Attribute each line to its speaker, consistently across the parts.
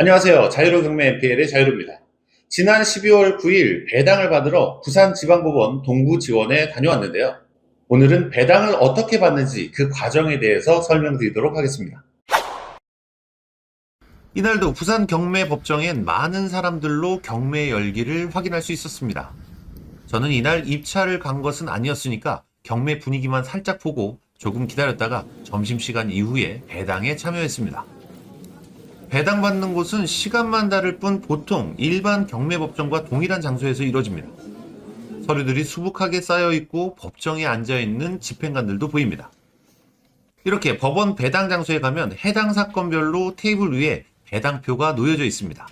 Speaker 1: 안녕하세요. 자유로 경매 NPL의 자유로입니다. 지난 12월 9일 배당을 받으러 부산지방법원 동부지원에 다녀왔는데요. 오늘은 배당을 어떻게 받는지 그 과정에 대해서 설명드리도록 하겠습니다. 이날도 부산 경매 법정엔 많은 사람들로 경매 열기를 확인할 수 있었습니다. 저는 이날 입찰을 간 것은 아니었으니까 경매 분위기만 살짝 보고 조금 기다렸다가 점심시간 이후에 배당에 참여했습니다. 배당받는 곳은 시간만 다를 뿐 보통 일반 경매 법정과 동일한 장소에서 이루어집니다. 서류들이 수북하게 쌓여 있고 법정에 앉아 있는 집행관들도 보입니다. 이렇게 법원 배당 장소에 가면 해당 사건별로 테이블 위에 배당표가 놓여져 있습니다.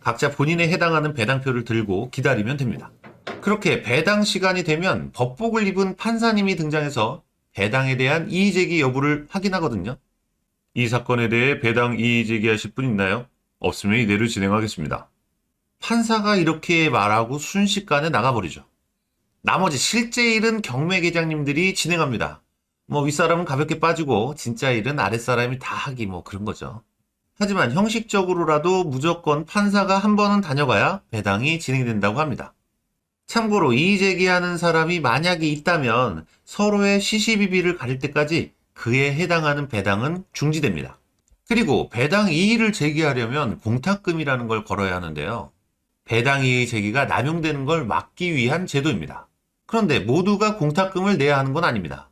Speaker 1: 각자 본인에 해당하는 배당표를 들고 기다리면 됩니다. 그렇게 배당 시간이 되면 법복을 입은 판사님이 등장해서 배당에 대한 이의 제기 여부를 확인하거든요. 이 사건에 대해 배당 이의 제기하실 분 있나요? 없으면 이대로 진행하겠습니다. 판사가 이렇게 말하고 순식간에 나가버리죠. 나머지 실제 일은 경매 계장님들이 진행합니다. 뭐 윗사람은 가볍게 빠지고 진짜 일은 아랫사람이 다 하기 뭐 그런 거죠. 하지만 형식적으로라도 무조건 판사가 한 번은 다녀가야 배당이 진행된다고 합니다. 참고로 이의 제기하는 사람이 만약에 있다면 서로의 시시비비를 가릴 때까지 그에 해당하는 배당은 중지됩니다. 그리고 배당 이의를 제기하려면 공탁금이라는 걸 걸어야 하는데요. 배당 이의 제기가 남용되는 걸 막기 위한 제도입니다. 그런데 모두가 공탁금을 내야 하는 건 아닙니다.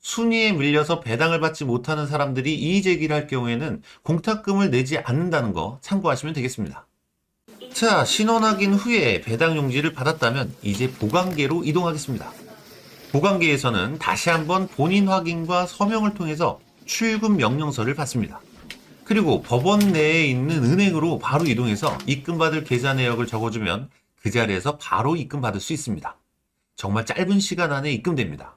Speaker 1: 순위에 밀려서 배당을 받지 못하는 사람들이 이의 제기를 할 경우에는 공탁금을 내지 않는다는 거 참고하시면 되겠습니다. 자, 신원 확인 후에 배당 용지를 받았다면 이제 보관계로 이동하겠습니다. 보관계에서는 다시 한번 본인 확인과 서명을 통해서 출금 명령서를 받습니다. 그리고 법원 내에 있는 은행으로 바로 이동해서 입금받을 계좌 내역을 적어주면 그 자리에서 바로 입금받을 수 있습니다. 정말 짧은 시간 안에 입금됩니다.